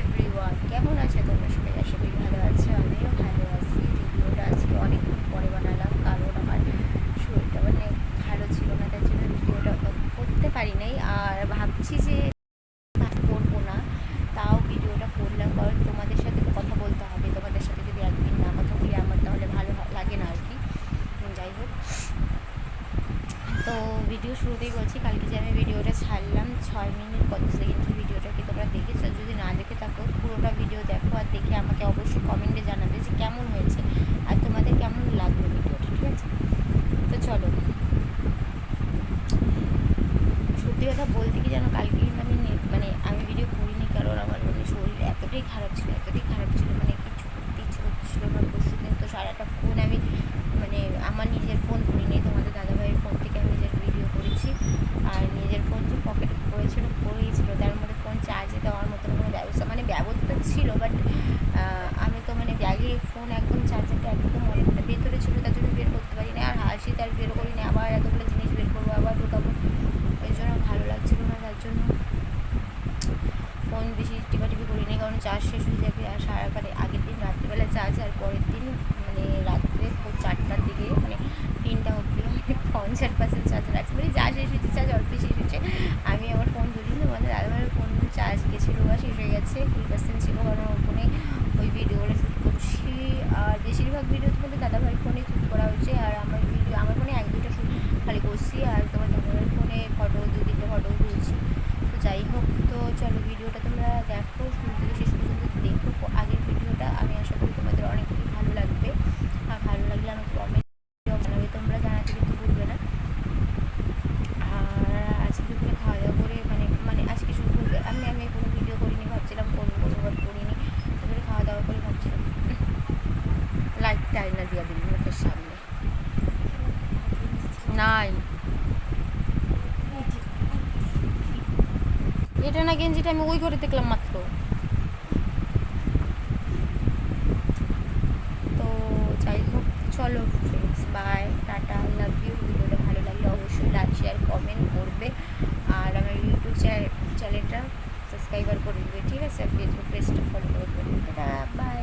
Everyone কেমন আছে তোমরা সবাই? আশা করি ভালো আছো। আমিও ভালো আছি। ভিডিওটা আজকে অনেকক্ষণ পরে বানালাম, কারণ আমার শরীরটা মানে ভালো ছিল না, তার জন্য ভিডিওটা করতে পারি নাই। আর ভাবছি যে করব না, তাও ভিডিওটা করলাম, কারণ তোমাদের সাথে কথা বলতে হবে। তোমাদের সাথে যদি একদিন না কথা বলি, আমার তাহলে ভালো লাগে না আর কি। যাই হোক। তো ভিডিও শুরুতেই বলছি, কালকে যে আমি ভিডিওটা ছাড়লাম, ছয় মিনিট কত সেকেন্ডের ভিডিওটা কি তোমরা দেখেছ? যদি থাকো, পুরোটা ভিডিও দেখো আর দেখে আমাকে অবশ্যই কমেন্টে জানাবে যে কেমন হয়েছে আর তোমাদের কেমন লাগল ভিডিওটা ঠিক আছে? তো চলো। সত্যি কথা বলতে কি জানো কালকে কিন্তু আমি নে- মানে আমি ভিডিও করিনি কারণ আমার মানে শরীর এতটাই খারাপ ছিল এতটাই খারাপ ছিল মানে কিছু করতে ইচ্ছে করতেছিল না পরশু দিন তো সারাটা ফোন আমি মানে আমার নিজের ফোন করিনি তোমাদের দাদাভাইয়ের ফোন থেকে আমি নিজের ভিডিও করেছি আর নিজের ফোন যে পকেটে পড়েছিল পড়েই ছিল তার মধ্যে ফোন চার্জে দেওয়ার মতন কোনো ব্যবস্থা মানে ছিল বাট আমি তো মানে ব্যাগে ফোন একদম চার্জারটা একদম অনেকটা ভেতরে ছিল তার জন্য বের করতে পারি না আর হাসি তার বের করিনি, আবার এতগুলো জিনিস বের করব, আবার ঢোকাবো। ওই জন্য ভালো লাগছিল না তার জন্য। ফোন বেশি টিপাটিপি করিনি, কারণ চার্জ শেষ হয়ে যাবে আর সারা মানে আগের দিন রাত্রিবেলা চার্জ, আর পরের দিন মানে রাত্রে চারটার দিকে মানে তিনটা অবধি আমি পঞ্চাশ পার্সেন্ট চার্জ রাখছি। মানে যা শেষ হয়েছে চার্জ অল্প শেষ হয়েছে, আমি আমার ফোন ধরিনি আমাদের দাদাভাইয়ের ফোন চার্জ গেছিল বা শেষ হয়ে গেছে কুড়ি পার্সেন্ট ছিল কারণ ওর ফোনে ওই ভিডিওগুলো শ্যুট করছি আর বেশিরভাগ ভিডিও তোমাদের দাদাভাইয়ের ফোনে শ্যুট করা হয়েছে আর আমার ভিডিও আমার ফোনে এক দুটো শ্যুট খালি করছি আর তোমার দাদাভাইয়ের ফোনে ফটো দু তিনটে ফটো তুলছি তো যাই হোক তো চলো ভিডিওটা তোমরা দেখো শুরু থেকে শেষ পর্যন্ত দেখো প- আগের ভিডিওটা আমি আশা করি তোমাদের অনেক বেশি ভালো লাগবে আর ভালো লাগলে আমাকে কমেন্ট জানাবে তোমরা জানাতে কিন্তু ভুলবে না আর আজকে দুপুরে খাওয়া দাওয়া করে মানে মানে আজকে শুরু করবে আমি আমি কোনো ভিডিও করিনি ভাবছিলাম করব করব বাট করিনি দুপুরে খাওয়া দাওয়া করে ভাবছিলাম লাইটটা আয়না দিয়ে দিবি মুখের সামনে নাই এটা না গেঞ্জিটা আমি ওই ঘরে দেখলাম মাত্র। তো যাই হোক, চলো friends bye tata love you ভিডিওটা ভালো লাগলে অবশ্যই লাইক শেয়ার কমেন্ট করবে। আর আমার ইউটিউব চ্যানেলটা সাবস্ক্রাইবার করে দেবে, ঠিক আছে? ফেসবুক পেজটা ফলো করে দেবে। Tata bye